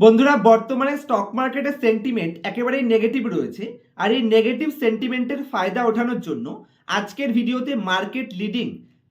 বন্ধুরা, বর্তমানে স্টক মার্কেটের সেন্টিমেন্ট একেবারেই নেগেটিভ রয়েছে আর এই নেগেটিভ সেন্টিমেন্টের ফায়দা ওঠানোর জন্য আজকের ভিডিওতে মার্কেট লিডিং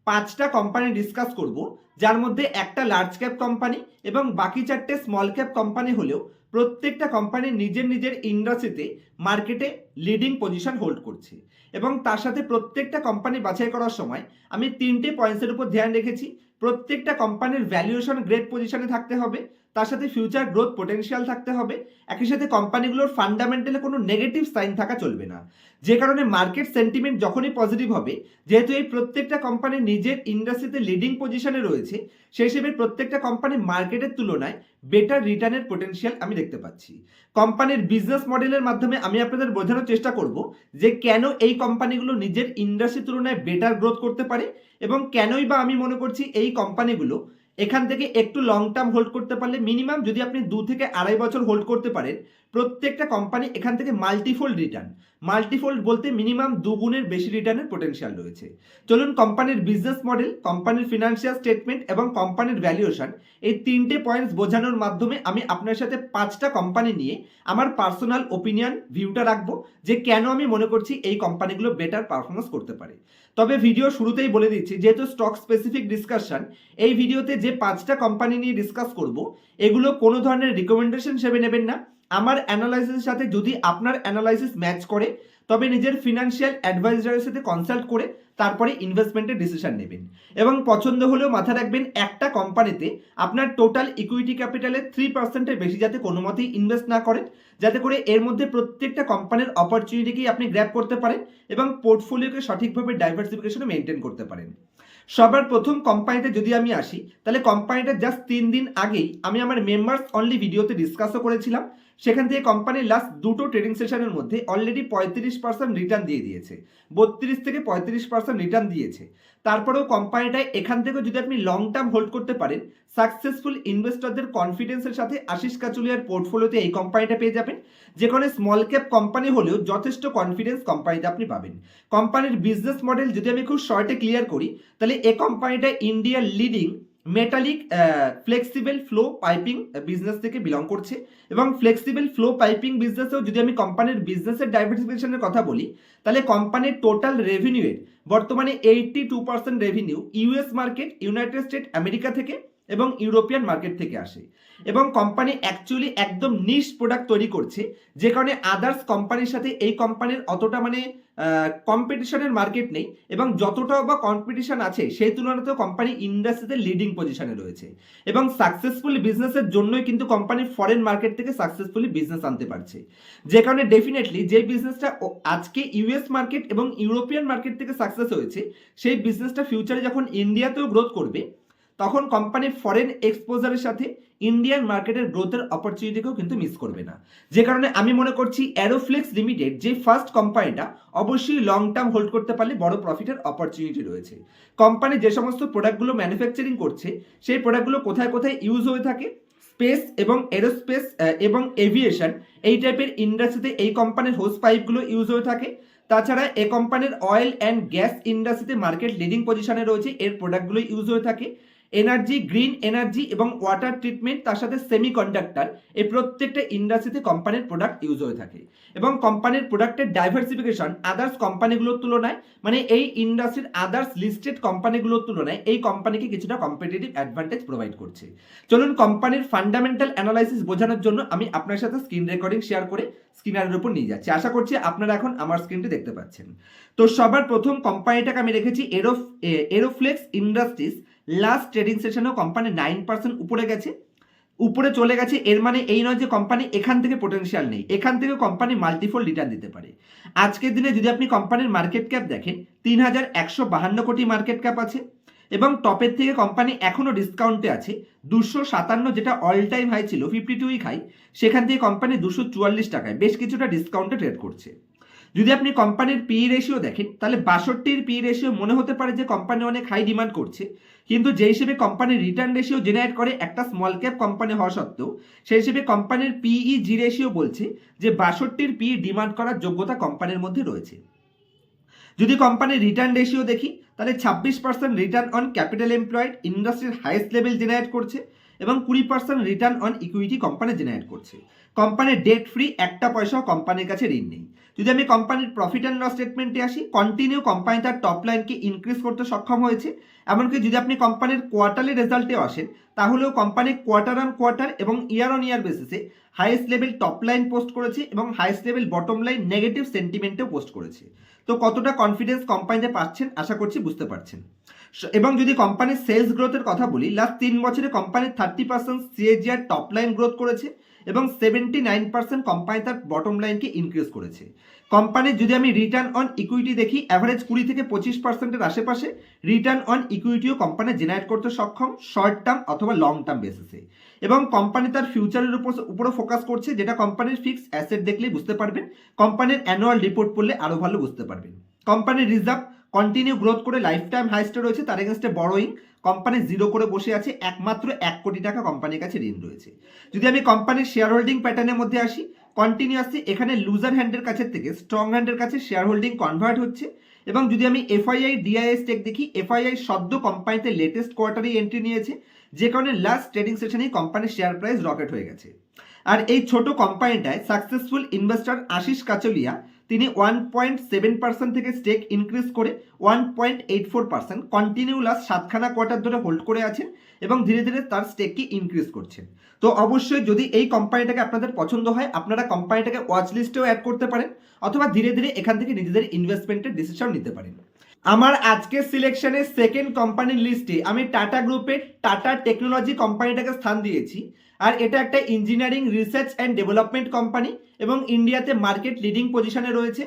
পাঁচটা কোম্পানি ডিসকাস করব, যার মধ্যে একটা লার্জ ক্যাপ কোম্পানি এবং বাকি চারটে স্মল ক্যাপ কোম্পানি হলেও প্রত্যেকটা কোম্পানি নিজের নিজের ইন্ডাস্ট্রিতে মার্কেটে লিডিং পজিশন হোল্ড করছে এবং তার সাথে প্রত্যেকটা কোম্পানি বাছাই করার সময় আমি তিনটে পয়েন্টসের উপর ধ্যান রেখেছি। প্রত্যেকটা কোম্পানির ভ্যালুয়েশন গ্রেট পজিশনে থাকতে হবে। তার সাথে ফিউচার গ্রোথ পোটেনশিয়াল থাকতে হবে। একই সাথে কোম্পানিগুলোর ফান্ডামেন্টালে কোনো নেগেটিভ সাইন থাকা চলবে না। যে কারণে মার্কেট সেন্টিমেন্ট যখনই পজিটিভ হবে, যেহেতু এই প্রত্যেকটা কোম্পানি নিজের ইন্ডাস্ট্রিতে লিডিং পজিশনে রয়েছে, সেই হিসেবে প্রত্যেকটা কোম্পানি মার্কেটের তুলনায় বেটার রিটার্নের পোটেনশিয়াল আমি দেখতে পাচ্ছি। কোম্পানির বিজনেস মডেলের মাধ্যমে আমি আপনাদের বোঝানোর চেষ্টা করব যে কেন এই কোম্পানিগুলো নিজের ইন্ডাস্ট্রির তুলনায় বেটার গ্রোথ করতে পারে এবং কেনই বা আমি মনে করছি এই কোম্পানিগুলো এখান থেকে একটু লং টার্ম হোল্ড করতে পারলে মিনিমাম যদি আপনি দু থেকে আড়াই বছর হোল্ড করতে পারেন প্রত্যেকটা কোম্পানি এখান থেকে মাল্টিফোল্ড রিটার্ন মাল্টিফোল্ড বলতে মিনিমাম দুগুণের বেশি রিটার্নের পোটেনশিয়াল রয়েছে। চলুন কোম্পানির বিজনেস মডেল কোম্পানির ফিনান্সিয়াল স্টেটমেন্ট এবং কোম্পানির ভ্যালুয়েশন এই তিনটে পয়েন্টস বোঝানোর মাধ্যমে আমি আপনার সাথে পাঁচটা কোম্পানি নিয়ে আমার পার্সোনাল ওপিনিয়ন ভিউটা রাখব যে কেন আমি মনে করছি এই কোম্পানিগুলো বেটার পারফরমেন্স করতে পারে। তবে ভিডিও শুরুতেই বলে দিচ্ছি, যেহেতু স্টক স্পেসিফিক ডিসকাশন এই ভিডিওতে যে পাঁচটা কোম্পানি নিয়ে ডিসকাস করব, এগুলো কোনো ধরনের রিকমেন্ডেশন হিসেবে নেবেন না। আমার অ্যানালাইসিসের সাথে যদি আপনার অ্যানালাইসিস ম্যাচ করে, তবে নিজের ফিনান্সিয়াল অ্যাডভাইজারের সাথে কনসাল্ট করে তারপরে ইনভেস্টমেন্টের ডিসিশন নেবেন। এবং পছন্দ হলেও মাথা রাখবেন, একটা কোম্পানিতে আপনার টোটাল ইকুইটি ক্যাপিটালের থ্রি পার্সেন্টের বেশি যাতে কোনো মতেই ইনভেস্ট না করেন, যাতে করে এর মধ্যে প্রত্যেকটা কোম্পানির অপরচুনিটিকেই আপনি গ্র্যাপ করতে পারেন এবং পোর্টফোলিওকে সঠিকভাবে ডাইভার্সিফিকেশনে মেনটেন করতে পারেন। সবার প্রথম কোম্পানিতে যদি আমি আসি, তাহলে কোম্পানিটা জাস্ট তিন দিন আগেই আমি আমার মেম্বার্স অনলি ভিডিওতে ডিসকাসও করেছিলাম। সেখান থেকে কোম্পানির লাস্ট দুটো ট্রেডিং সেশনের মধ্যে অলরেডি পঁয়ত্রিশ পার্সেন্ট রিটার্ন দিয়ে দিয়েছে। বত্রিশ থেকে পঁয়ত্রিশ পার্সেন্ট রিটার্ন দিয়েছে। তারপরেও কোম্পানিটায় এখান থেকেও যদি আপনি লং টার্ম হোল্ড করতে পারেন সাকসেসফুল ইনভেস্টরদের কনফিডেন্সের সাথে আশিস কাচুলিয়ার পোর্টফোলিওতে এই কোম্পানিটা পেয়ে যাবেন। যেখানে স্মল ক্যাপ কোম্পানি হলেও যথেষ্ট কনফিডেন্স কোম্পানিতে আপনি পাবেন। কোম্পানির বিজনেস মডেল যদি আমি খুব শর্টে ক্লিয়ার করি, তাহলে এ কোম্পানিটা ইন্ডিয়ার leading metallic flexible flow piping business থেকে বিলং করছে। এবং ফ্লেক্সিবল ফ্লো পাইপিং বিজনেসেও যদি আমি কোম্পানির বিজনেসের ডাইভার্সিফিকেশনের কথা বলি, তাহলে কোম্পানির টোটাল রেভিনিউয়ের বর্তমানে eighty two percent revenue US market United State America থেকে এবং ইউরোপিয়ান মার্কেট থেকে আসে। এবং কোম্পানি অ্যাকচুয়ালি একদম নিশ প্রোডাক্ট তৈরি করছে, যে কারণে আদার্স কোম্পানির সাথে এই কোম্পানির অতটা মানে কম্পিটিশনের মার্কেট নেই এবং যতটা বা কম্পিটিশন আছে, সেই তুলনাতেও কোম্পানি ইন্ডাস্ট্রিতে লিডিং পজিশনে রয়েছে। এবং সাকসেসফুল বিজনেসের জন্যই কিন্তু কোম্পানি ফরেন মার্কেট থেকে সাকসেসফুলি বিজনেস আনতে পারছে। যে কারণে ডেফিনেটলি যে বিজনেসটা আজকে ইউএস মার্কেট এবং ইউরোপিয়ান মার্কেট থেকে সাকসেস হয়েছে, সেই বিজনেসটা ফিউচারে যখন ইন্ডিয়াতেও গ্রোথ করবে, তখন কোম্পানি ফরেন এক্সপোজারের সাথে ইন্ডিয়ান মার্কেটের গ্রোথের অপরচুনিটিকেও কিন্তু মিস করবে না। যে কারণে আমি মনে করছি অ্যারোফ্লেক্স লিমিটেড যে ফার্স্ট কোম্পানিটা অবশ্যই লং টার্ম হোল্ড করতে পারলে বড় প্রফিটের অপরচুনিটি রয়েছে। কোম্পানি যে সমস্ত প্রোডাক্টগুলো ম্যানুফ্যাকচারিং করছে, সেই প্রোডাক্টগুলো কোথায় কোথায় ইউজ হয়ে থাকে? স্পেস এবং এরোস্পেস এবং এভিয়েশন এই টাইপের ইন্ডাস্ট্রিতে এই কোম্পানির হোস পাইপগুলো ইউজ হয়ে থাকে। তাছাড়া এ কোম্পানির অয়েল অ্যান্ড গ্যাস ইন্ডাস্ট্রিতে মার্কেট লিডিং পজিশনে রয়েছে, এর প্রোডাক্টগুলো ইউজ হয়ে থাকে। এনার্জি, গ্রিন এনার্জি এবং ওয়াটার ট্রিটমেন্ট তার সাথে সেমি কন্ডাক্টর এই প্রত্যেকটা ইন্ডাস্ট্রিতে কোম্পানির প্রোডাক্ট ইউজ হয়ে থাকে। এবং কোম্পানির প্রোডাক্টের ডাইভার্সিফিকেশন আদার্স কোম্পানিগুলোর তুলনায় মানে এই ইন্ডাস্ট্রির আদার্স লিস্টেড কোম্পানিগুলোর তুলনায় এই কোম্পানিকে কিছুটা কম্পিটিটিভ অ্যাডভান্টেজ প্রোভাইড করছে। চলুন কোম্পানির ফান্ডামেন্টাল অ্যানালাইসিস বোঝানোর জন্য আমি আপনার সাথে স্ক্রিন রেকর্ডিং শেয়ার করে স্ক্রিনারের উপর নিয়ে যাচ্ছি। আশা করছি আপনারা এখন আমার স্ক্রিনটি দেখতে পাচ্ছেন। তো সবার প্রথম কোম্পানিটাকে আমি রেখেছি aero Aeroflex Industries last trading সেশনেও company nine percent উপরে গেছে। উপরে চলে গেছে, এর মানে এই নয় যে কোম্পানি এখান থেকে পোটেনশিয়াল নেই। এখান থেকে কোম্পানি মাল্টিফোল রিটার্ন দিতে পারে। আজকের দিনে যদি আপনি কোম্পানির মার্কেট ক্যাপ দেখেন, তিন হাজার একশো বাহান্ন কোটি মার্কেট ক্যাপ আছে এবং টপের থেকে কোম্পানি এখনও ডিসকাউন্টে আছে, দুশো সাতান্ন যেটা অল টাইম হাই ছিল ফিফটি টু উইক হাই সেখান থেকে কোম্পানি দুশো চুয়াল্লিশ টাকায় বেশ কিছুটা ডিসকাউন্টে ট্রেড করছে। যদি আপনি কোম্পানির পি রেশিও দেখেন, তাহলে বাষট্টির পি রেশিও মনে হতে পারে যে কোম্পানি অনেক হাই ডিমান্ড করছে। কিন্তু যে হিসেবে কোম্পানির রিটার্ন রেশিও জেনারেট করে একটা স্মল ক্যাপ কোম্পানি হওয়া সত্ত্বেও, সেই হিসেবে কোম্পানির পিই জি রেশিও বলছে যে বাষট্টির পি ডিমান্ড করার যোগ্যতা কোম্পানির মধ্যে রয়েছে। যদি কোম্পানির রিটার্ন রেশিও দেখি, তাহলে ছাব্বিশ percent return on capital employed ইন্ডাস্ট্রির হাইয়েস্ট লেভেল জেনারেট করছে। এবং কুড়ি percent return on equity company generate করছে। কোম্পানির ডেট ফ্রি একটা পয়সাও কোম্পানির কাছে ঋণ নেই। যদি আমি কোম্পানির প্রফিট অ্যান্ড লস স্টেটমেন্টে আসি কন্টিনিউ কোম্পানি তার টপ লাইনকে ইনক্রিজ করতে সক্ষম হয়েছে। এমনকি যদি আপনি কোম্পানির কোয়ার্টারলি রেজাল্টেও আসেন, তাহলেও কোম্পানি কোয়ার্টার অন কোয়ার্টার এবং ইয়ার অন ইয়ার বেসিসে highest level top line post করেছে এবং highest level bottom line negative সেন্টিমেন্টেও post করেছে। তো কতটা কনফিডেন্স কোম্পানিতে পাচ্ছেন, আশা করছি বুঝতে পারছেন। এবং যদি কোম্পানির সেলস গ্রোথের কথা বলি লাস্ট তিন বছরে company thirty percent CAGR top line growth করেছে এবং সেভেন্টি নাইন পার্সেন্ট কোম্পানি তার বটম লাইনকে ইনক্রিজ করেছে। কোম্পানির যদি আমি রিটার্ন অন ইকুইটি দেখি অ্যাভারেজ কুড়ি থেকে পঁচিশ পার্সেন্টের আশেপাশে রিটার্ন অন ইকুইটিও কোম্পানি জেনারেট করতে সক্ষম শর্ট টার্ম অথবা লং টার্ম বেসিসে এবং কোম্পানি তার ফিউচারের উপর উপরে ফোকাস করছে, যেটা কোম্পানির ফিক্স অ্যাসেট দেখলেই বুঝতে পারবেন কোম্পানির অ্যানুয়াল রিপোর্ট পড়লে আরও ভালো বুঝতে পারবেন। কোম্পানির রিজার্ভ কন্টিনিউ গ্রোথ করে লাইফ টাইম হাইস্টে রয়েছে, তার এগেনস্টে বড়োইং কোম্পানি জিরো করে বসে আছে, একমাত্র এক কোটি টাকা কোম্পানির কাছে ঋণ রয়েছে। যদি আমি কোম্পানির শেয়ার হোল্ডিং প্যাটার্নের মধ্যে আসি কন্টিনিউয়াসলি এখানে লুজার হ্যান্ডের কাছে থেকে স্ট্রং হ্যান্ডের কাছে শেয়ার হোল্ডিং কনভার্ট হচ্ছে এবং যদি আমি F I I D I S stake দেখি এফআইআই সদ্য কোম্পানিতে লেটেস্ট কোয়ার্টারে এন্ট্রি নিয়েছে, যে কারণে লাস্ট ট্রেডিং সেশনেই কোম্পানির শেয়ার প্রাইস রকেট হয়ে গেছে। আর এই ছোট কোম্পানিটায় সাকসেসফুল ইনভেস্টর আশিস কাচলিয়া তিনি ওয়ান পয়েন্ট সেভেন পার্সেন্ট থেকে স্টেক ইনক্রিজ করে one point eight four percent continue last সাতখানা quarter ধরে হোল্ড করে আছেন এবং ধীরে ধীরে তার স্টেককে ইনক্রিজ করছেন। তো অবশ্যই যদি এই কোম্পানিটাকে আপনাদের পছন্দ হয়, আপনারা কোম্পানিটাকে ওয়াচ লিস্টেও অ্যাড করতে পারেন অথবা ধীরে ধীরে এখান থেকে নিজেদের ইনভেস্টমেন্টের ডিসিশন নিতে পারেন। আমার আজকের সিলেকশনের সেকেন্ড কোম্পানির লিস্টে আমি টাটা গ্রুপের টাটা টেকনোলজি কোম্পানিটাকে স্থান দিয়েছি। আর এটা একটা engineering research and development company এবং ইন্ডিয়াতে মার্কেট লিডিং পজিশনে রয়েছে।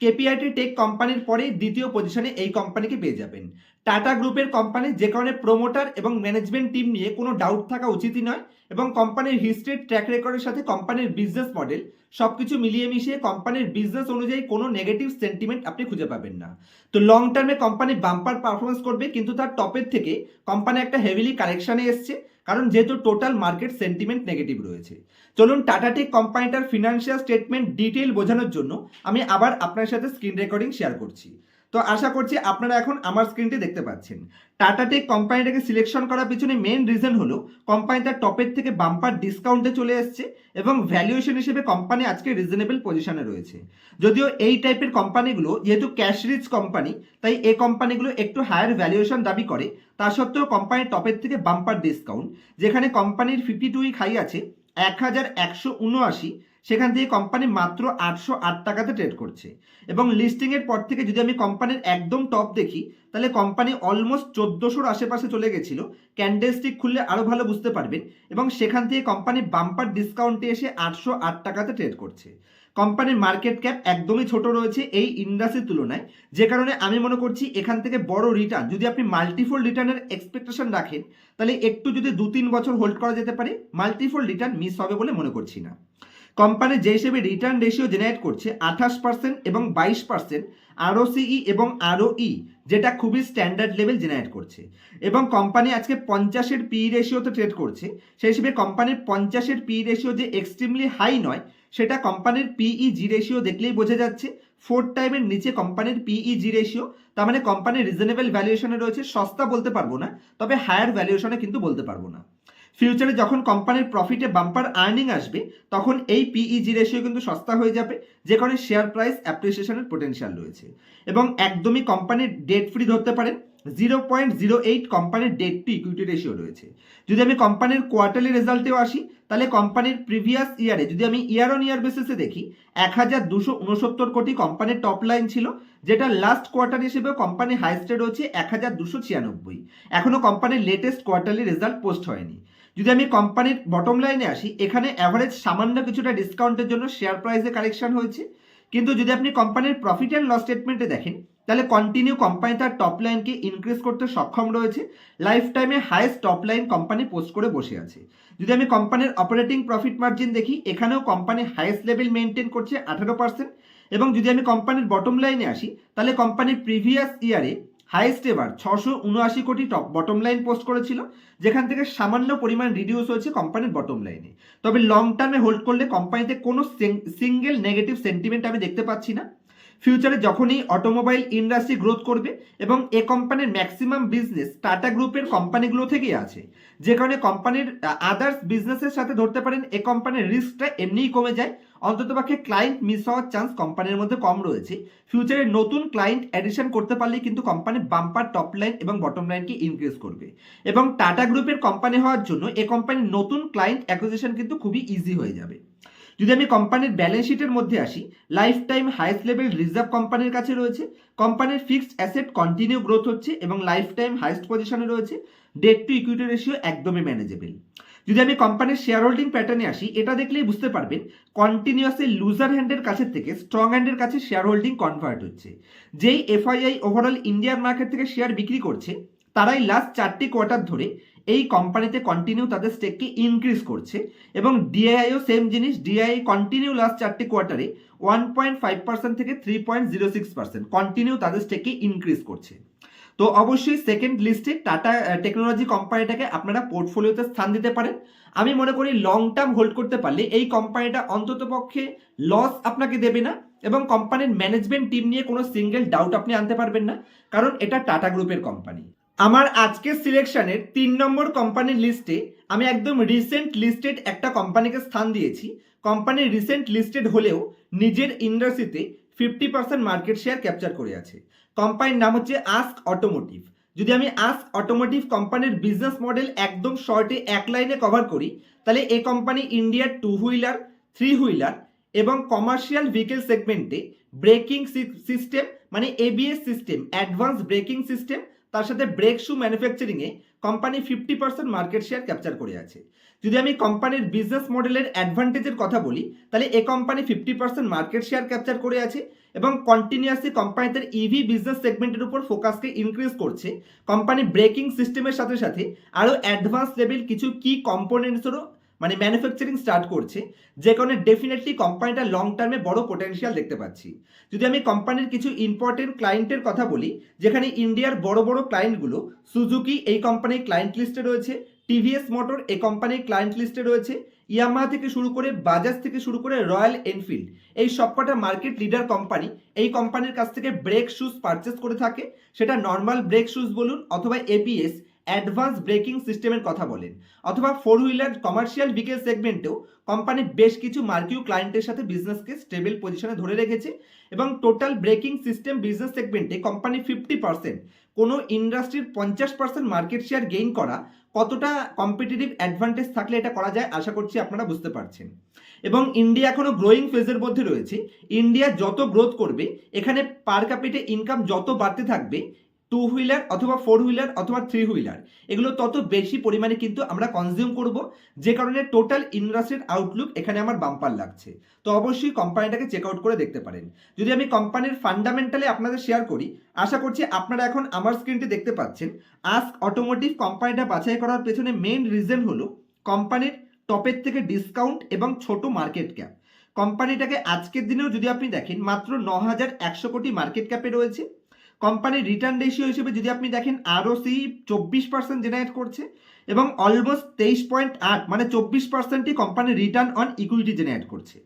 কেপিআইটি টেক কোম্পানির পরে দ্বিতীয় পজিশনে এই কোম্পানিকে পেয়ে যাবেন। টাটা গ্রুপের কোম্পানি যে কারণে প্রোমোটার এবং ম্যানেজমেন্ট টিম নিয়ে কোনো ডাউট থাকা উচিতই নয় এবং কোম্পানির হিস্ট্রির ট্র্যাক রেকর্ডের সাথে কোম্পানির বিজনেস মডেল সব কিছু মিলিয়ে মিশিয়ে কোম্পানির বিজনেস অনুযায়ী কোনো নেগেটিভ সেন্টিমেন্ট আপনি খুঁজে পাবেন না। তো লং টার্মে কোম্পানি বাম্পার পারফরমেন্স করবে, কিন্তু তার টপের থেকে কোম্পানি একটা হেভিলি কারেকশানে এসছে। কারণ যেহেতু টোটাল মার্কেট সেন্টিমেন্ট নেগেটিভ রয়েছে। চলুন টাটা টেক কোম্পানিটার ফিনান্সিয়াল স্টেটমেন্ট ডিটেল বোঝানোর জন্য আমি আবার আপনার সাথে স্ক্রিন রেকর্ডিং শেয়ার করছি। তো আশা করছি আপনারা এখন আমার স্ক্রিনটি দেখতে পাচ্ছেন। টাটা টেক কোম্পানিটাকে সিলেকশন করার পিছনে মেন রিজন হলো কোম্পানিটার টপের থেকে বাম্পার ডিসকাউন্টে চলে এসছে এবং ভ্যালুয়েশন হিসেবে কোম্পানি আজকে রিজনেবল পজিশনে রয়েছে। যদিও এই টাইপের কোম্পানিগুলো যেহেতু ক্যাশ রিচ কোম্পানি তাই এই কোম্পানিগুলো একটু হায়ার ভ্যালুয়েশন দাবি করে। তা সত্ত্বেও কোম্পানির টপের থেকে বাম্পার ডিসকাউন্ট যেখানে কোম্পানির ফিফটি টু উইক হাই আছে এক হাজার একশো উনআশি, সেখান থেকে কোম্পানি মাত্র আটশো আট টাকাতে ট্রেড করছে। এবং লিস্টিংয়ের পর থেকে যদি আমি কোম্পানির একদম টপ দেখি, তাহলে কোম্পানি অলমোস্ট চোদ্দোশোর আশেপাশে চলে গেছিল। ক্যান্ডেল স্টিক খুললে আরও ভালো বুঝতে পারবেন। এবং সেখান থেকে কোম্পানি বাম্পার ডিসকাউন্টে এসে আটশো আট টাকাতে ট্রেড করছে। কোম্পানির মার্কেট ক্যাপ একদমই ছোট রয়েছে এই ইন্ডাস্ট্রির তুলনায়। যে কারণে আমি মনে করছি এখান থেকে বড় রিটার্ন যদি আপনি মাল্টিফোল রিটার্নের এক্সপেকটেশন রাখেন, তাহলে একটু যদি দু তিন বছর হোল্ড করা যেতে পারে মাল্টিফোল রিটার্ন মিস হবে বলে মনে করছি না। কোম্পানি যে হিসেবে রিটার্ন রেশিও জেনারেট করছে, আঠাশ পার্সেন্ট এবং বাইশ পার্সেন্ট আরওসিই এবং আরওই যেটা খুবই স্ট্যান্ডার্ড লেভেল জেনারেট করছে। এবং কোম্পানি আজকে পঞ্চাশের পি রেশিওতে ট্রেড করছে, সেই হিসেবে কোম্পানির পঞ্চাশের পি রেশিও যে এক্সট্রিমলি হাই নয় সেটা কোম্পানির পিই জি রেশিও দেখলেই বোঝা যাচ্ছে। ফোর টাইমের নিচে কোম্পানির পিই জি রেশিও তার মানে কোম্পানির রিজনেবল ভ্যালুয়েশনে রয়েছে, সস্তা বলতে পারব না, তবে হায়ার ভ্যালুয়েশনে কিন্তু বলতে পারব না। ফিউচারে যখন কোম্পানির প্রফিটে বাম্পার আর্নিং আসবে, তখন এই পিইজি রেশিও কিন্তু সস্তা হয়ে যাবে, যে কারণে শেয়ার প্রাইস অ্যাপ্রিসিয়েশনের পোটেনশিয়াল রয়েছে। এবং একদমই কোম্পানির ডেট ফ্রি ধরতে পারেন জিরো পয়েন্ট জিরো এইট কোম্পানির ডেট টু ইকুইটি রেশিও রয়েছে। যদি আমি কোম্পানির কোয়ার্টারলি রেজাল্টেও আসি, তাহলে কোম্পানির প্রিভিয়াস ইয়ারে যদি আমি ইয়ার অন ইয়ার বেসিসে দেখি এক হাজার দুশো উনসত্তর কোটি কোম্পানির টপ লাইন ছিল, যেটা লাস্ট কোয়ার্টার হিসেবে কোম্পানি হাইস্টে রয়েছে এক হাজার দুশো ছিয়ানব্বই। এখনও কোম্পানির লেটেস্ট কোয়ার্টারলি রেজাল্ট পোস্ট হয়নি। যদি আমি কোম্পানির বটম লাইনে আসি, এখানে অ্যাভারেজ সামান্য কিছুটা ডিসকাউন্টের জন্য শেয়ার প্রাইসে কারেকশন হয়েছে। কিন্তু যদি আপনি কোম্পানির প্রফিট অ্যান্ড লস স্টেটমেন্টে দেখেন তাহলে কন্টিনিউ কোম্পানি তার টপ লাইনকে ইনক্রিজ করতে সক্ষম রয়েছে। লাইফ টাইমে highest top line company post করে বসে আছে। যদি আমি কোম্পানির অপারেটিং প্রফিট মার্জিন দেখি, এখানেও কোম্পানি হাইয়েস্ট লেভেল মেনটেন করছে আঠারো পার্সেন্ট এবং যদি আমি কোম্পানির বটম লাইনে আসি, তাহলে কোম্পানির প্রিভিয়াস ইয়ারে হাইয়েস্ট এবার ছশো উনআশি কোটি টপ বটম লাইন পোস্ট করেছিল, যেখান থেকে সামান্য পরিমাণ রিডিউস হয়েছে কোম্পানির বটম লাইনে তবে লং টার্মে হোল্ড করলে কোম্পানিতে কোনো সিঙ্গেল নেগেটিভ সেন্টিমেন্ট আমি দেখতে পাচ্ছি না। ফিউচারে যখনই অটোমোবাইল ইন্ডাস্ট্রি গ্রোথ করবে এবং এ কোম্পানির ম্যাক্সিমাম বিজনেস টাটা গ্রুপের কোম্পানিগুলো থেকেই আছে, যে কারণে কোম্পানির আদার্স বিজনেসের সাথে ধরতে পারেন, এ কোম্পানির রিস্কটা এমনিই কমে যায়। অন্ততপক্ষে ক্লায়েন্ট মিস হওয়ার চান্স কোম্পানির মধ্যে কম রয়েছে। ফিউচারে নতুন ক্লায়েন্ট অ্যাডিশন করতে পারলে কিন্তু কোম্পানি বাম্পার টপ লাইন এবং বটম লাইনকে ইনক্রিজ করবে। এবং টাটা গ্রুপের কোম্পানি হওয়ার জন্য এ কোম্পানির নতুন ক্লায়েন্ট অ্যাকুইজিশন কিন্তু খুবই ইজি হয়ে যাবে। যদি আমি কোম্পানির ব্যালেন্স শিটের মধ্যে আসি life time highest level reserve কোম্পানির কাছে রয়েছে, কোম্পানির ফিক্সড অ্যাসেট কন্টিনিউ গ্রোথ হচ্ছে এবং লাইফ টাইম হাইস্ট পজিশনে রয়েছে ডেট টু ইকুইটি রেশিও একদমই ম্যানেজেবল যদি আমি কোম্পানির শেয়ার হোল্ডিং প্যাটার্নে আসি, এটা দেখলেই বুঝতে পারবেন কন্টিনিউয়াসলি লুজার হ্যান্ডের কাছের থেকে স্ট্রং হ্যান্ডের কাছে শেয়ার হোল্ডিং কনভার্ট হচ্ছে। যেই এফআইআই ওভারঅল ইন্ডিয়ান মার্কেট থেকে শেয়ার বিক্রি করছে, তারাই লাস্ট চারটি কোয়ার্টার ধরে এই কোম্পানিতে কন্টিনিউ তাদের স্টেককে ইনক্রিজ করছে এবং ডিআইও সেম জিনিস ডিআই কন্টিনিউ লাস্ট চারটি কোয়ার্টারে ওয়ান পয়েন্ট ফাইভ পার্সেন্ট থেকে three point zero six percent continue তাদের স্টেককে ইনক্রিজ করছে। তো অবশ্যই সেকেন্ড লিস্টে টাটা টেকনোলজি কোম্পানিটাকে আপনারা পোর্টফোলিওতে স্থান দিতে পারেন। আমি মনে করি লং টার্ম হোল্ড করতে পারলে এই কোম্পানিটা অন্তত পক্ষে লস আপনাকে দেবে না এবং কোম্পানির ম্যানেজমেন্ট টিম নিয়ে কোনো সিঙ্গেল ডাউট আপনি আনতে পারবেন না, কারণ এটা টাটা গ্রুপের কোম্পানি আমার আজকের সিলেকশনের তিন নম্বর কোম্পানির লিস্টে আমি একদম রিসেন্ট লিস্টেড একটা কোম্পানিকে স্থান দিয়েছি। কোম্পানি রিসেন্ট লিস্টেড হলেও নিজের ইন্ডাস্ট্রিতে fifty percent market share capture করে আছে। কোম্পানির নাম হচ্ছে আস্ক অটোমোটিভ যদি আমি আস্ক অটোমোটিভ কোম্পানির বিজনেস মডেল একদম শর্টে এক লাইনে কভার করি, তাহলে এ কোম্পানি ইন্ডিয়ার টু হুইলার থ্রি হুইলার এবং কমার্শিয়াল ভেহিকেল সেগমেন্টে ব্রেকিং সিস্টেম মানে ABS system advance braking system তার সাথে brake shoe ম্যানুফ্যাকচারিংয়ে company fifty percent market share capture করে আছে। যদি আমি কোম্পানির বিজনেস মডেলের অ্যাডভান্টেজের কথা বলি, তাহলে এ company fifty percent market share capture করে আছে এবং কন্টিনিউয়াসলি কোম্পানি তার ইভি বিজনেস সেগমেন্টের উপর ফোকাসকে ইনক্রিজ করছে। কোম্পানি ব্রেকিং সিস্টেমের সাথে সাথে আরও অ্যাডভান্স লেভেল কিছু কি কম্পোনেন্টসেরও মানে ম্যানুফ্যাকচারিং স্টার্ট করছে, যে কারণে ডেফিনেটলি কোম্পানিটা লং টার্মে বড় পোটেনশিয়াল দেখতে পাচ্ছি। যদি আমি কোম্পানির কিছু ইম্পর্টেন্ট ক্লায়েন্টের কথা বলি, যেখানে ইন্ডিয়ার বড় বড় ক্লায়েন্টগুলো সুজুকি এই কোম্পানির ক্লায়েন্ট লিস্টে রয়েছে টিভিএস মোটর এই কোম্পানির ক্লায়েন্ট লিস্টে রয়েছে ইয়ামাহা থেকে শুরু করে বাজাজ থেকে শুরু করে রয়্যাল এনফিল্ড এই সবকটা মার্কেট লিডার কোম্পানি এই কোম্পানির কাছ থেকে ব্রেক শুজ পারচেস করে থাকে। সেটা নর্মাল ব্রেক শুজ বলুন অথবা এবিএস অ্যাডভান্স ব্রেকিং সিস্টেমের কথা বলেন, অথবা ফোর হুইলার কমার্শিয়াল ভিকেল সেগমেন্টেও কোম্পানি বেশ কিছু মার্কিউ ক্লায়েন্টের সাথে বিজনেসকে স্টেবল পজিশনে ধরে রেখেছে এবং টোটাল ব্রেকিং সিস্টেম বিজনেস সেগমেন্টে কোম্পানি ফিফটি পার্সেন্ট, কোনো ইন্ডাস্ট্রির পঞ্চাশ পার্সেন্ট মার্কেট শেয়ার গেইন করা কতটা কম্পিটিটিভ অ্যাডভান্টেজ থাকলে এটা করা যায় আশা করছি আপনারা বুঝতে পারছেন। এবং ইন্ডিয়া এখনও গ্রোয়িং ফেজের মধ্যে রয়েছে, ইন্ডিয়া যত গ্রোথ করবে, এখানে পার ক্যাপিটে ইনকাম যত বাড়তে থাকবে টু হুইলার অথবা ফোর হুইলার অথবা থ্রি হুইলার এগুলো তত বেশি পরিমাণে কিন্তু আমরা কনজিউম করব, যে কারণে টোটাল ইন্ডাস্ট্রির আউটলুক এখানে আমার বাম্পার লাগছে। তো অবশ্যই কোম্পানিটাকে চেক আউট করে দেখতে পারেন। যদি আমি কোম্পানির ফান্ডামেন্টালি আপনাদের শেয়ার করি, আশা করছি আপনারা এখন আমার স্ক্রিনটি দেখতে পাচ্ছেন। আস্ক অটোমোটিভ কোম্পানিটা বাছাই করার পেছনে মেইন রিজন হলো কোম্পানির টপের থেকে ডিসকাউন্ট এবং ছোট মার্কেট ক্যাপ কোম্পানিটাকে আজকের দিনেও যদি আপনি দেখেন, মাত্র ন হাজার একশো কোটি মার্কেট ক্যাপে রয়েছে। কোম্পানির রিটার্ন রেশিও হিসেবে যদি আপনি দেখেন আরও সেই চব্বিশ পার্সেন্ট জেনারেট করছে এবং অলমোস্ট তেইশ পয়েন্ট আট মানে চব্বিশ পার্সেন্টই কোম্পানির রিটার্ন অন ইকুইটি জেনারেট করছে।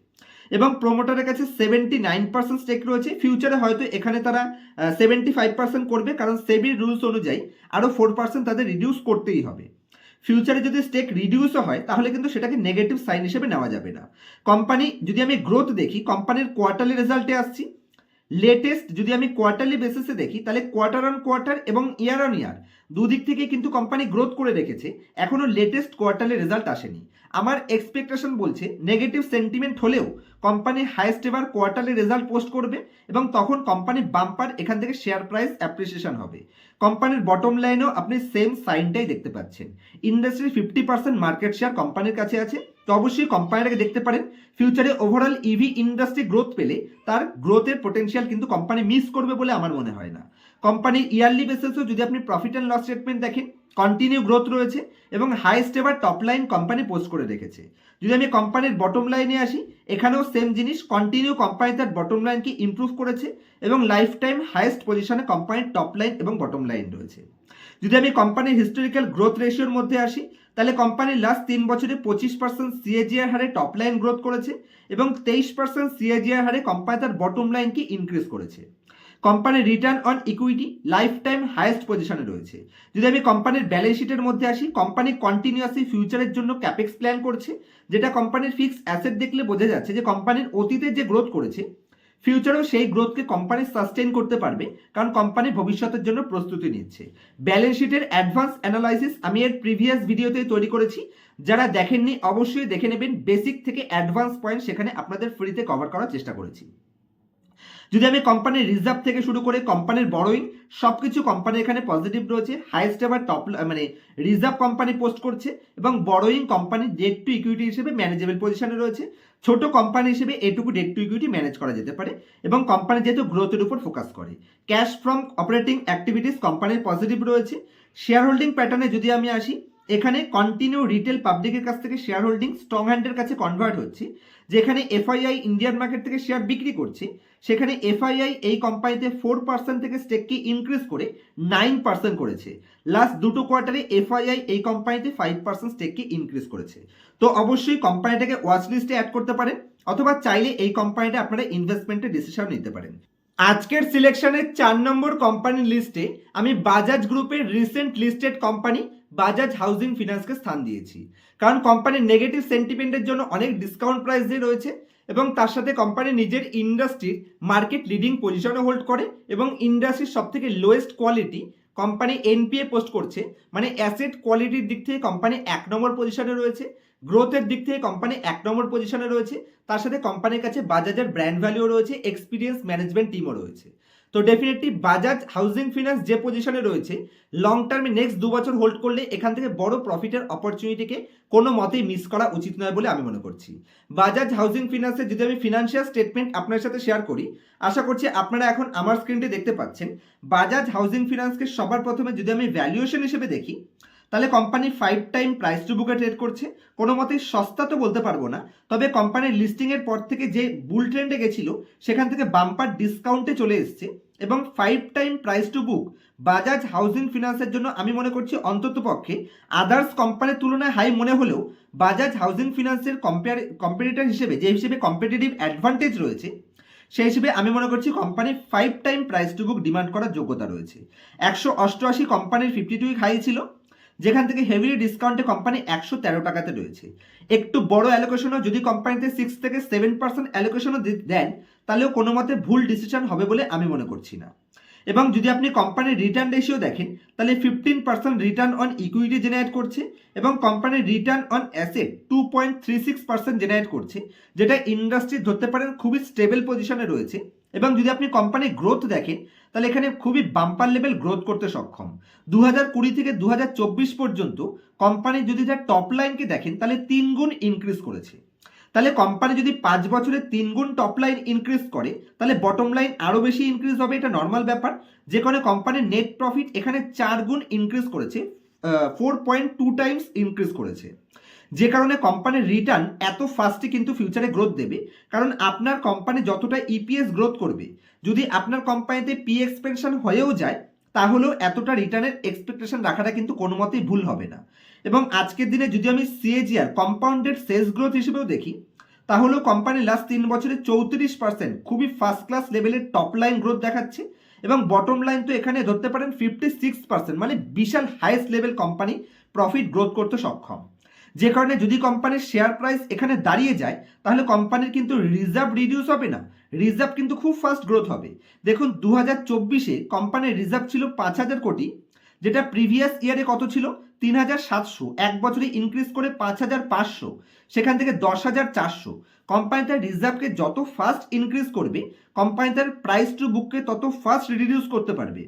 এবং প্রোমোটারের কাছে সেভেন্টি নাইন পার্সেন্ট স্টেক রয়েছে। ফিউচারে হয়তো এখানে তারা সেভেন্টি ফাইভ পার্সেন্ট করবে, কারণ সেবির রুলস অনুযায়ী আরও ফোর পার্সেন্ট তাদের রিডিউস করতেই হবে। ফিউচারে যদি স্টেক রিডিউসও হয়, তাহলে কিন্তু সেটাকে নেগেটিভ সাইন হিসেবে নেওয়া যাবে না। কোম্পানি যদি আমি গ্রোথ দেখি কোম্পানির কোয়ার্টারলি রেজাল্টে আসছি। লেটেস্ট যদি আমি কোয়ার্টারলি বেসিসে দেখি তাহলে কোয়ার্টার অন কোয়ার্টার এবং ইয়ার অন ইয়ার দুদিক থেকে কিন্তু কোম্পানি গ্রোথ করে রেখেছে। এখনও লেটেস্ট কোয়ার্টারলি রেজাল্ট আসেনি। আমার এক্সপেকটেশন বলছে নেগেটিভ সেন্টিমেন্ট হলেও কোম্পানি হাইয়েস্ট এবার কোয়ার্টারলি রেজাল্ট পোস্ট করবে এবং তখন কোম্পানির বাম্পার এখান থেকে শেয়ার প্রাইস অ্যাপ্রিসিয়েশন হবে। কোম্পানির বটম লাইনেও আপনি সেম সাইনটাই দেখতে পাচ্ছেন। ইন্ডাস্ট্রির ফিফটি পার্সেন্ট মার্কেট শেয়ার কোম্পানির কাছে আছে। তো অবশ্যই কোম্পানিটাকে দেখতে পারেন। ফিউচারে ওভারঅল ইভি ইন্ডাস্ট্রি গ্রোথ পেলে তার গ্রোথের পোটেনশিয়াল কিন্তু কোম্পানি মিস করবে বলে আমার মনে হয় না। কোম্পানির ইয়ারলি বেসিসেও যদি আপনি প্রফিট অ্যান্ড লস স্টেটমেন্ট দেখেন কন্টিনিউ গ্রোথ রয়েছে এবং হাইস্ট এবার টপ লাইন কোম্পানি পোস্ট করে রেখেছে। যদি আমি কোম্পানির বটম লাইনে আসি, এখানেও সেম জিনিস কন্টিনিউ কোম্পানি তার বটম লাইনকে ইমপ্রুভ করেছে এবং লাইফ টাইম হাইয়েস্ট পজিশনে কোম্পানির টপ লাইন এবং বটম লাইন রয়েছে। যদি আমি কোম্পানির হিস্টোরিক্যাল গ্রোথ রেশিওর মধ্যে আসি, তাহলে কোম্পানির লাস্ট তিন বছরে পঁচিশ পার্সেন্ট সিএজিআর হারে টপ লাইন গ্রোথ করেছে এবং তেইশ পার্সেন্ট সিএজিআর হারে কোম্পানি তার বটম লাইনকে ইনক্রিজ করেছে। কোম্পানির return on equity life time highest পজিশনে রয়েছে। যদি আমি কোম্পানির ব্যালেন্স শিটের মধ্যে আসি কোম্পানি কন্টিনিউয়াসলি ফিউচারের জন্য ক্যাপেক্স প্ল্যান করছে, যেটা কোম্পানির ফিক্সড অ্যাসেট দেখলে বোঝা যাচ্ছে যে কোম্পানির অতীতে যে গ্রোথ করেছে ফিউচারেও সেই গ্রোথকে কোম্পানি সাস্টেন করতে পারবে, কারণ কোম্পানি ভবিষ্যতের জন্য প্রস্তুতি নিচ্ছে। ব্যালেন্স শিটের অ্যাডভান্স অ্যানালাইসিস আমি এর প্রিভিয়াস ভিডিওতে তৈরি করেছি। যারা দেখেননি, অবশ্যই দেখে নেবেন। বেসিক থেকে অ্যাডভান্স পয়েন্ট সেখানে আপনাদের ফ্রিতে কভার করার চেষ্টা করেছি। যদি আমি কোম্পানির রিজার্ভ থেকে শুরু করে কোম্পানির বড়োইং সব কিছু কোম্পানি এখানে পজিটিভ রয়েছে হাইয়েস্ট এবার টপ মানে রিজার্ভ কোম্পানি পোস্ট করছে এবং borrowing company debt to equity হিসেবে ম্যানেজেবল পজিশনে রয়েছে। ছোট কোম্পানি হিসেবে এটুকু ডেট টু ইকুইটি ম্যানেজ করা যেতে পারে এবং কোম্পানি যেহেতু গ্রোথের উপর ফোকাস করে। ক্যাশ ফ্রম অপারেটিং অ্যাক্টিভিটিস কোম্পানির পজিটিভ রয়েছে। শেয়ার হোল্ডিং প্যাটার্নে যদি আমি আসি এখানে কন্টিনিউ রিটেল পাবলিকের কাছ থেকে শেয়ার হোল্ডিং স্ট্রং হ্যান্ডের কাছে কনভার্ট হচ্ছে। যেখানে এফআইআই ইন্ডিয়ান মার্কেট থেকে শেয়ার বিক্রি করছে। সেখানে এফআইআই এই কোম্পানিতে ফোর পার্সেন্ট থেকে স্টেককে ইনক্রিজ করে নাইন পার্সেন্ট করেছে। লাস্ট দুটো কোয়ার্টারে এফআইআই এই কোম্পানিতে ফাইভ পার্সেন্ট স্টেককে ইনক্রিজ করেছে। তো অবশ্যই কোম্পানিটাকে ওয়াচ লিস্টে অ্যাড করতে পারেন, অথবা চাইলে এই কোম্পানিটা আপনারা ইনভেস্টমেন্টের ডিসিশন নিতে পারেন। আজকের সিলেকশনের চার নম্বর কোম্পানির লিস্টে আমি বাজাজ গ্রুপের recent listed company Bajaj housing ফিনান্সকে স্থান দিয়েছি। কারণ কোম্পানির নেগেটিভ সেন্টিমেন্টের জন্য অনেক ডিসকাউন্ট প্রাইস দিয়ে রয়েছে এবং তার সাথে কোম্পানি নিজের ইন্ডাস্ট্রির মার্কেট লিডিং পজিশনে হোল্ড করে এবং ইন্ডাস্ট্রির সব থেকে lowest quality company NPA post করছে। মানে অ্যাসেট কোয়ালিটির দিক থেকে কোম্পানি এক নম্বর পজিশনে রয়েছে গ্রোথের দিক থেকে কোম্পানি এক নম্বর পজিশনে রয়েছে, তার সাথে কোম্পানির কাছে বাজাজের ব্র্যান্ড ভ্যালুও রয়েছে এক্সপিরিয়েন্স ম্যানেজমেন্ট টিমও রয়েছে। তো ডেফিনেটলি বাজাজ হাউজিং ফিনান্স যে পজিশনে রয়েছে লং টার্মে নেক্সট দু বছর হোল্ড করলে এখান থেকে বড় প্রফিটের অপরচুনিটিকে কোনো মতেই মিস করা উচিত নয় বলে আমি মনে করছি। বাজাজ হাউজিং ফিনান্সের যদি আমি ফিনান্সিয়াল স্টেটমেন্ট আপনার সাথে শেয়ার করি, আশা করছি আপনারা এখন আমার স্ক্রিনটি দেখতে পাচ্ছেন। বাজাজ হাউজিং ফিনান্সকে সবার প্রথমে যদি আমি ভ্যালুয়েশন হিসেবে দেখি তাহলে company five time price to বুকে ট্রেড করছে। কোনো মতেই সস্তা তো বলতে পারব না, তবে কোম্পানির লিস্টিংয়ের পর থেকে যে বুল ট্রেন্ডে গেছিল, সেখান থেকে বাম্পার ডিসকাউন্টে চলে এসছে এবং five time price to book Bajaj housing ফিনান্সের জন্য আমি মনে করছি অন্তত পক্ষে আদার্স কোম্পানির তুলনায় হাই মনে হলেও বাজাজ হাউজিং ফিনান্সের কম্পেয়ার কম্পিটিটার হিসেবে, যে হিসেবে কম্পিটিটিভ অ্যাডভান্টেজ রয়েছে, সেই হিসেবে আমি মনে করছি কোম্পানির five time price to book demand করার যোগ্যতা রয়েছে। একশো অষ্টআশি কোম্পানির ফিফটি টু হাই ছিল যেখান থেকে হেভিলি ডিসকাউন্টে কোম্পানি একশো তেরো টাকাতে রয়েছে। একটু বড় অ্যালোকেশনও যদি কোম্পানিতে সিক্স থেকে সেভেন পার্সেন্ট অ্যালোকেশনও দেন, তাহলেও কোনো মতে ভুল ডিসিশন হবে বলে আমি মনে করছি না। এবং যদি আপনি কোম্পানির রিটার্ন রেশিও দেখেন, তাহলে fifteen percent return on equity generate করছে এবং কোম্পানির return on asset two point three six percent generate করছে, যেটা ইন্ডাস্ট্রি ধরতে পারেন খুবই স্টেবল পজিশনে রয়েছে। এবং যদি আপনি কোম্পানির গ্রোথ দেখেন তাহলে এখানে খুবই বাম্পার লেভেল গ্রোথ করতে সক্ষম। দু কুড়ি থেকে দু হাজার চব্বিশ পর্যন্ত কোম্পানি যদি তার টপ লাইনকে দেখেন, তাহলে তিন গুণ ইনক্রিজ করেছে। তাহলে কোম্পানি যদি পাঁচ বছরে তিন গুণ টপ লাইন ইনক্রিজ করে, তাহলে বটম লাইন আরও বেশি ইনক্রিজ হবে, এটা নর্মাল ব্যাপার। যে কারণে কোম্পানির নেট প্রফিট এখানে চার গুণ ইনক্রিজ করেছে four point two times increase করেছে। যে কারণে কোম্পানির রিটার্ন এত ফাস্টে কিন্তু ফিউচারে গ্রোথ দেবে। কারণ আপনার কোম্পানি যতটা ইপিএস গ্রোথ করবে, যদি আপনার কোম্পানিতে পি এক্সপেনশন হয়েও যায়, তাহলেও এতটা রিটার্নের এক্সপেকটেশন রাখাটা কিন্তু কোনো মতেই ভুল হবে না। এবং আজকের দিনে যদি আমি সিএজিআর কম্পাউন্ডেড সেলস গ্রোথ হিসেবেও দেখি, তাহলেও কোম্পানি লাস্ট তিন বছরে চৌত্রিশ পার্সেন্ট খুবই ফার্স্ট ক্লাস লেভেলের টপ লাইন গ্রোথ দেখাচ্ছে। এবং বটম লাইন তো এখানে ধরতে পারেন ফিফটি সিক্স পার্সেন্ট মানে বিশাল highest level company profit growth করতে সক্ষম। যে কারণে যদি কোম্পানির শেয়ার প্রাইস এখানে দাঁড়িয়ে যায়, তাহলে কোম্পানির কিন্তু রিজার্ভ রিডিউস হবে না। রিজার্ভ কিন্তু খুব ফাস্ট গ্রোথ হবে। দেখুন দু হাজার চব্বিশে কোম্পানির রিজার্ভ ছিল পাঁচ হাজার কোটি, যেটা প্রিভিয়াস ইয়ারে কত ছিল? তিন হাজার সাতশো। এক বছরে ইনক্রিজ করে পাঁচ হাজার পাঁচশো। সেখান থেকে দশ হাজার চারশো। কোম্পানি তার রিজার্ভকে যত ফাস্ট ইনক্রিজ করবে কোম্পানি তার প্রাইস টু বুককে তত ফাস্ট রিডিউস করতে পারবে।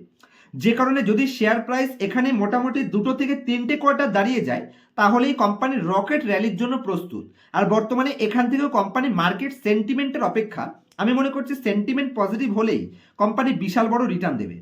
যে কারণে যদি শেয়ার প্রাইস এখানে মোটামুটি দুটো থেকে তিনটে কোয়ার্টার দাঁড়িয়ে যায়, তাহলেই কোম্পানির রকেট র্যালির জন্য প্রস্তুত। আর বর্তমানে এখান থেকেও কোম্পানি মার্কেট সেন্টিমেন্টের অপেক্ষা। আমি মনে করছি সেন্টিমেন্ট পজিটিভ হলেই কোম্পানি বিশাল বড় রিটার্ন দেবে।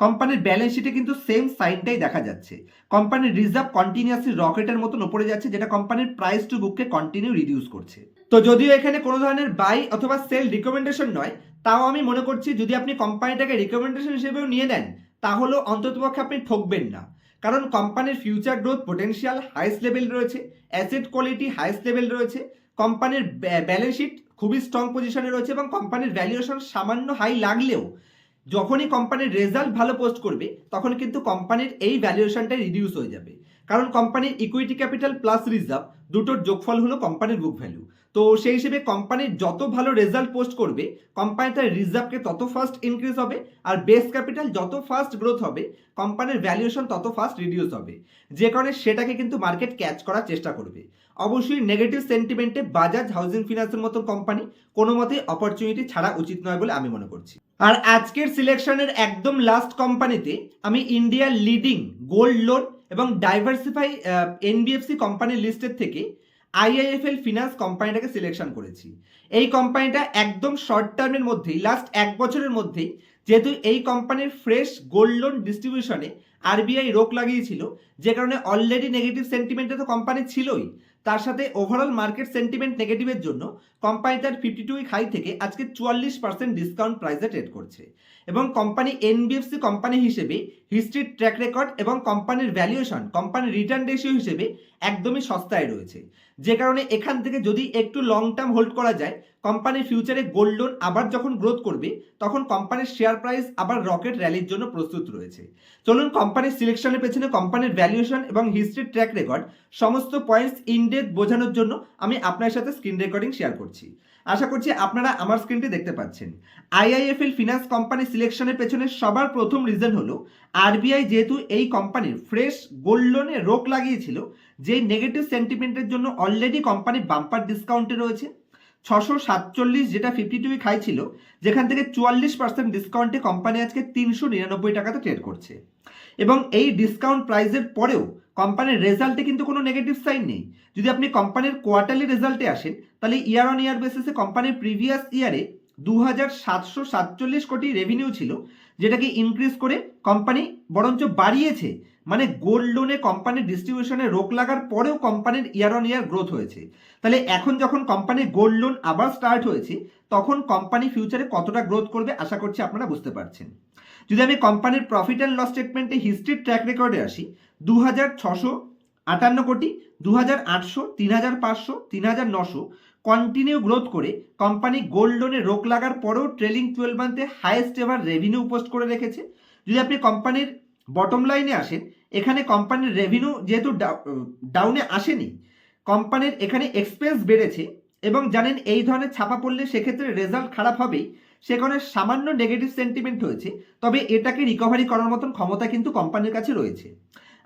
কোম্পানির ব্যালেন্স শিটে কিন্তু সেম সাইনটাই দেখা যাচ্ছে। কোম্পানির রিজার্ভ কন্টিনিউয়াসলি রকেটের মতন উপরে যাচ্ছে, যেটা কোম্পানির প্রাইস টু বুককে কন্টিনিউ রিডিউস করছে। তো যদিও এখানে কোনো ধরনের বাই অথবা সেল রিকমেন্ডেশন নয়, তাও আমি মনে করছি যদি আপনি কোম্পানিটাকে রিকমেন্ডেশন হিসেবেও নিয়ে নেন তাহলেও অন্ততপক্ষে আপনি ঠকবেন না। কারণ কোম্পানির future growth potential highest level রয়েছে অ্যাসেট কোয়ালিটি হাইস্ট লেভেল রয়েছে, কোম্পানির ব্যালেন্স শিট খুবই স্ট্রং পজিশনে রয়েছে এবং কোম্পানির ভ্যালুয়েশন সামান্য হাই লাগলেও যখনই কোম্পানির রেজাল্ট ভালো পোস্ট করবে, তখন কিন্তু কোম্পানির এই ভ্যালুয়েশনটা রিডিউস হয়ে যাবে। কারণ কোম্পানির ইকুইটি ক্যাপিটাল প্লাস রিজার্ভ দুটোর যোগফল হলো কোম্পানির বুক ভ্যালু তো সেই হিসেবে কোম্পানির যত ভালো রেজাল্ট পোস্ট করবে কোম্পানি তার রিজার্ভকে তত ফাস্ট ইনক্রিজ হবে আর বেস ক্যাপিটাল যত ফাস্ট গ্রোথ হবে কোম্পানির ভ্যালুয়েশন তত ফাস্ট রিডিউস হবে। যে কারণে সেটাকে কিন্তু মার্কেট ক্যাচ করার চেষ্টা করবে। অবশ্যই নেগেটিভ সেন্টিমেন্টে বাজাজ হাউজিং ফিনান্সের মতো কোম্পানি কোনো মতেই অপরচুনিটি ছাড়া উচিত নয় বলে আমি মনে করছি। আর আজকের সিলেকশনের একদম লাস্ট কোম্পানিতে আমি ইন্ডিয়ার লিডিং গোল্ড লোন এবং ডাইভার্সিফাই এনবিএফসি কোম্পানির লিস্টের থেকে আইআইএফএল ফিনান্স কোম্পানিটাকে সিলেকশন করেছি। এই কোম্পানিটা একদম শর্ট টার্মের মধ্যেই লাস্ট এক বছরের মধ্যেই, যেহেতু এই কোম্পানির ফ্রেশ গোল্ড লোন ডিস্ট্রিবিউশনে আরবিআই রোক লাগিয়েছিল, যে কারণে অলরেডি নেগেটিভ সেন্টিমেন্টে তো কোম্পানি ছিলই। তার সাথে ওভারঅল মার্কেট সেন্টিমেন্ট নেগেটিভের জন্য কোম্পানি তার ফিফটি টু উইক হাই থেকে আজকে চুয়াল্লিশ পার্সেন্ট ডিসকাউন্ট প্রাইসে ট্রেড করছে। এবং কোম্পানি এনবিএফসি কোম্পানি হিসেবে হিস্ট্রির ট্র্যাক রেকর্ড এবং কোম্পানির ভ্যালুয়েশন কোম্পানির রিটার্ন রেশিও হিসেবে একদমই সস্তায় রয়েছে। যে কারণে এখান থেকে যদি একটু লং টার্ম হোল্ড করা যায় কোম্পানির ফিউচারে গোল্ড লোন আবার যখন গ্রোথ করবে, তখন কোম্পানির শেয়ার প্রাইস আবার রকেট র্যালির জন্য প্রস্তুত রয়েছে। চলুন কোম্পানির সিলেকশনের পেছনে কোম্পানির ভ্যালুয়েশন এবং হিস্ট্রির ট্র্যাক রেকর্ড সমস্ত পয়েন্টস ইনডেপ বোঝানোর জন্য আমি আপনার সাথে স্ক্রিন রেকর্ডিং শেয়ার করছি। আশা করছি আপনারা আমার স্ক্রিনটি দেখতে পাচ্ছেন। আইআইএফএল ফিনান্স কোম্পানি সিলেকশনের পেছনে সবার প্রথম রিজন হলো আরবিআই যেহেতু এই কোম্পানির ফ্রেশ গোল্ড লোনে রোক লাগিয়েছিল যে নেগেটিভ সেন্টিমেন্টের জন্য অলরেডি কোম্পানি বাম্পার ডিসকাউন্টে রয়েছে। ছশো সাতচল্লিশ যেটা ফিফটি টু হাই ছিল, যেখান থেকে চুয়াল্লিশ পার্সেন্ট ডিসকাউন্টে কোম্পানি আজকে তিনশো নিরানব্বই টাকাতে ট্রেড করছে। এবং এই ডিসকাউন্ট প্রাইসের পরেও কোম্পানির রেজাল্টে কিন্তু কোনো নেগেটিভ সাইন নেই। যদি আপনি কোম্পানির কোয়ার্টারলি রেজাল্টে আসেন, তাহলে ইয়ার অন ইয়ার বেসিসে কোম্পানির প্রিভিয়াস ইয়ারে দু হাজার সাতশো সাতচল্লিশ কোটি রেভিনিউ ছিল, যেটাকে ইনক্রিজ করে কোম্পানি বরঞ্চ বাড়িয়েছে মানে গোল্ড লোনে কোম্পানির ডিস্ট্রিবিউশনে রোক লাগার পরেও কোম্পানির ইয়ার অন ইয়ার গ্রোথ হয়েছে। তাহলে এখন যখন কোম্পানির গোল্ড লোন আবার স্টার্ট হয়েছে, তখন কোম্পানি ফিউচারে কতটা গ্রোথ করবে আশা করছি আপনারা বুঝতে পারছেন। যদি আমি কোম্পানির প্রফিট অ্যান্ড লস স্টেটমেন্টে হিস্ট্রির ট্র্যাক রেকর্ডে আসি দু হাজার ছশো আটান্ন কোটি দু হাজার আটশো তিন হাজার পাঁচশো তিন হাজার নশো কন্টিনিউ গ্রোথ করে কোম্পানি গোল্ড লোনে রোক লাগার পরেও ট্রেলিং টুয়েলভ মান্থে হাইয়েস্ট এভার রেভিনিউ পোস্ট করে রেখেছে। যদি আপনি কোম্পানির বটম লাইনে আসেন এখানে কোম্পানির রেভিনিউ যেহেতু ডাউনে আসেনি কোম্পানির এখানে এক্সপেন্স বেড়েছে এবং জানেন এই ধরনের ছাপা পড়লে সেক্ষেত্রে রেজাল্ট খারাপ হবেই। সে কারণে সামান্য নেগেটিভ সেন্টিমেন্ট হয়েছে, তবে এটাকে রিকভারি করার মতন ক্ষমতা কিন্তু কোম্পানির কাছে রয়েছে।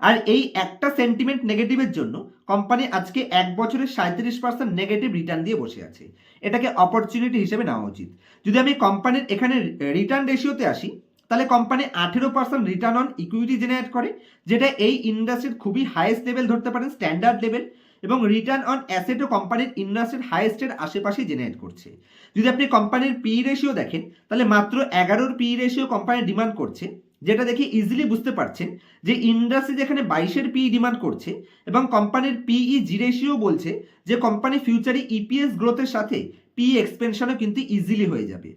আর এই একটা সেন্টিমেন্ট নেগেটিভের জন্য কোম্পানি আজকে এক বছরের সাঁত্রিশ পার্সেন্ট নেগেটিভ রিটার্ন দিয়ে বসে আছে। এটাকে অপরচুনিটি হিসেবে নেওয়া উচিত। যদি আমি কোম্পানির এখানে রিটার্ন রেশিওতে আসি তাহলে কোম্পানি আঠেরো percent return on equity generate করে, যেটা এই ইন্ডাস্ট্রির খুবই হাইয়েস্ট লেভেল ধরতে পারেন স্ট্যান্ডার্ড লেভেল এবং রিটার্ন অন অ্যাসেটও কোম্পানির ইন্ডাস্ট্রির হাইয়েস্টের আশেপাশে জেনারেট করছে। যদি আপনি কোম্পানির পি রেশিও দেখেন, তাহলে মাত্র এগারোর পি রেশিও কোম্পানি ডিমান্ড করছে, যেটা দেখে ইজিলি বুঝতে পারছেন যে ইন্ডাস্ট্রি যেখানে বাইশের পি ডিমান্ড করছে, এবং কোম্পানির পিই জি রেশিও বলছে যে কোম্পানি ফিউচারে ইপিএস গ্রোথের সাথে পি এক্সপেনশনও কিন্তু ইজিলি হয়ে যাবে।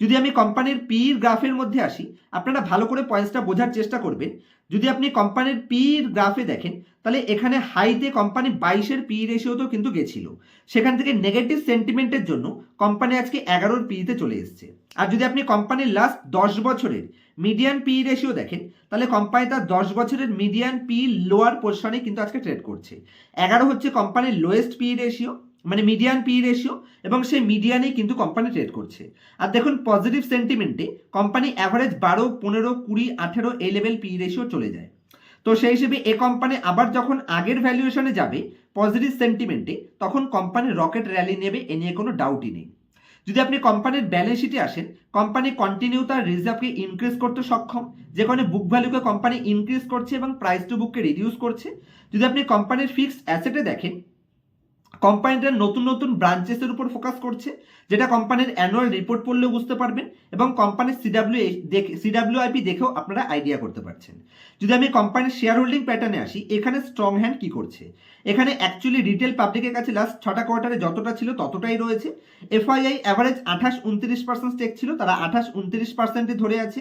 যদি আমি কোম্পানির পির গ্রাফের মধ্যে আসি, আপনারা ভালো করে পয়েন্টসটা বোঝার চেষ্টা করবেন। যদি আপনি কোম্পানির পির গ্রাফে দেখেন, তাহলে এখানে হাইতে কোম্পানি বাইশের পি রেশিওতেও কিন্তু গেছিল। সেখান থেকে নেগেটিভ সেন্টিমেন্টের জন্য কোম্পানি আজকে এগারোর পিতে চলে এসছে। আর যদি আপনি কোম্পানির লাস্ট দশ বছরের মিডিয়ান পি রেশিও দেখেন, তাহলে কোম্পানি তার দশ বছরের মিডিয়ান পি লোয়ার পোর্শনে কিন্তু আজকে ট্রেড করছে। এগারো হচ্ছে কোম্পানির লোয়েস্ট পি রেশিও মানে মিডিয়ান পি রেশিও এবং সেই মিডিয়ানেই কিন্তু কোম্পানি ট্রেড করছে। আর দেখুন পজিটিভ সেন্টিমেন্টে কোম্পানি অ্যাভারেজ বারো, পনেরো, কুড়ি, আঠেরো এই লেভেল পি রেশিও চলে যায়। তো সেই হিসেবে এ কোম্পানি আবার যখন আগের ভ্যালুয়েশনে যাবে পজিটিভ সেন্টিমেন্টে তখন কোম্পানি রকেট র্যালি নেবে, এ নিয়ে কোনো ডাউটই নেই। যদি আপনি কোম্পানির ব্যালেন্স শিটে আসেন কোম্পানি কন্টিনিউ তার রিজার্ভকে ইনক্রিজ করতে সক্ষম যেখানে বুক ভ্যালুকে কোম্পানি ইনক্রিজ করছে এবং প্রাইস টু বুককে রিডিউস করছে। যদি আপনি কোম্পানির ফিক্সড অ্যাসেটে দেখেন কোম্পানিটা নতুন নতুন ব্রাঞ্চেসের উপর ফোকাস করছে, যেটা কোম্পানির অ্যানুয়াল রিপোর্ট পড়লেও বুঝতে পারবেন এবং কোম্পানির সিডাব্লিউ দেখে সিডাব্লিউআইপি দেখেও আপনারা আইডিয়া করতে পারছেন। যদি আমি কোম্পানির শেয়ার হোল্ডিং প্যাটার্নে আসি, এখানে স্ট্রং হ্যান্ড কি করছে? এখানে অ্যাকচুয়ালি রিটেল পাবলিকের কাছে লাস্ট ছটা কোয়ার্টারে যতটা ছিল ততটাই রয়েছে। এফআইআই অ্যাভারেজ আঠাশ উনত্রিশ পার্সেন্ট স্টেক ছিল, তারা আঠাশ উনত্রিশ পার্সেন্টে ধরে আছে।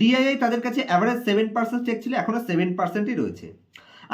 ডিআইআই তাদের কাছে অ্যাভারেজ সেভেন পার্সেন্ট স্টেক ছিল এখনও সেভেন পার্সেন্টই রয়েছে।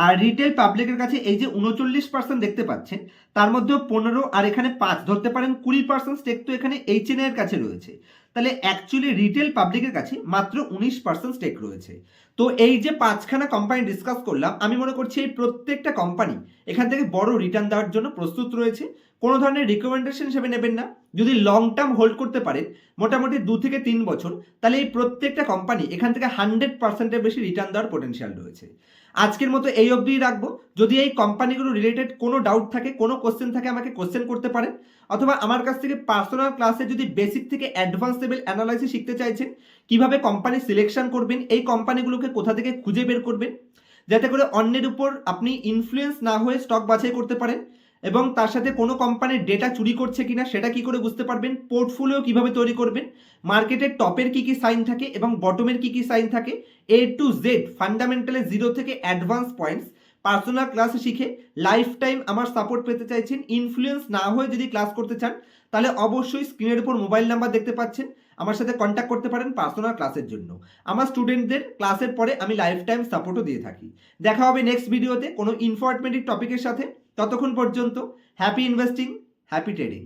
আর রিটেল পাবলিকের কাছে এই যে উনচল্লিশ পার্সেন্ট দেখতে পাচ্ছেন, তার মধ্যে পনেরো আর এখানে পাঁচ, ধরতে পারেন কুড়ি পার্সেন্ট স্টেক তো এখানে এইচ এর কাছে রয়েছে। তাহলে অ্যাকচুয়ালি রিটেল পাবলিকের কাছে মাত্র উনিশ পার্সেন্ট স্টেক রয়েছে। তো এই যে পাঁচখানা কোম্পানি ডিসকাস করলাম, আমি মনে করছি এই প্রত্যেকটা কোম্পানি এখান থেকে বড় রিটার্ন দেওয়ার জন্য প্রস্তুত রয়েছে। কোনো ধরনের রিকমেন্ডেশন হিসেবে নেবেন না। যদি লং টার্ম হোল্ড করতে পারেন, মোটামুটি দু থেকে তিন বছর, তাহলে এই প্রত্যেকটা কোম্পানি এখান থেকে হান্ড্রেড পার্সেন্টের বেশি রিটার্ন দেওয়ার পোটেনশিয়াল রয়েছে। আজকের মতো এই অবধিই রাখব। যদি এই কোম্পানিগুলো রিলেটেড কোনো ডাউট থাকে, কোনো কোশ্চেন থাকে, আমাকে কোশ্চেন করতে পারেন। অথবা আমার কাছ থেকে পার্সোনাল ক্লাসে যদি বেসিক থেকে অ্যাডভান্স লেভেল অ্যানালাইসিস শিখতে চাইছেন, কীভাবে কোম্পানি সিলেকশন করবেন, এই কোম্পানিগুলোকে কোথা থেকে খুঁজে বের করবেন, যাতে করে অন্যের উপর আপনি ইনফ্লুয়েন্স না হয়ে স্টক বাছাই করতে পারেন এবং তার সাথে কোনো কোম্পানির ডেটা চুরি করছে কিনা, সেটা কি করে বুঝতে পারবেন পোর্টফোলিও কীভাবে তৈরি করবেন মার্কেটের টপের কি কি সাইন থাকে এবং বটমের কি কি সাইন থাকে এ টু জেড ফান্ডামেন্টালে জিরো থেকে অ্যাডভান্স পয়েন্টস পার্সোনাল ক্লাস শিখে লাইফ টাইম আমার সাপোর্ট পেতে চাইছেন ইনফ্লুয়েন্স না হয়ে যদি ক্লাস করতে চান, তাহলে অবশ্যই স্ক্রিনের উপর মোবাইল নাম্বার দেখতে পাচ্ছেন, আমার সাথে কন্ট্যাক্ট করতে পারেন পার্সোনাল ক্লাসের জন্য। আমার স্টুডেন্টদের ক্লাসের পরে আমি লাইফ টাইম সাপোর্টও দিয়ে থাকি। দেখা হবে নেক্সট ভিডিওতে কোনো ইনফরমেটিভ টপিকের সাথে। ততক্ষণ পর্যন্ত হ্যাপি ইনভেস্টিং হ্যাপি ট্রেডিং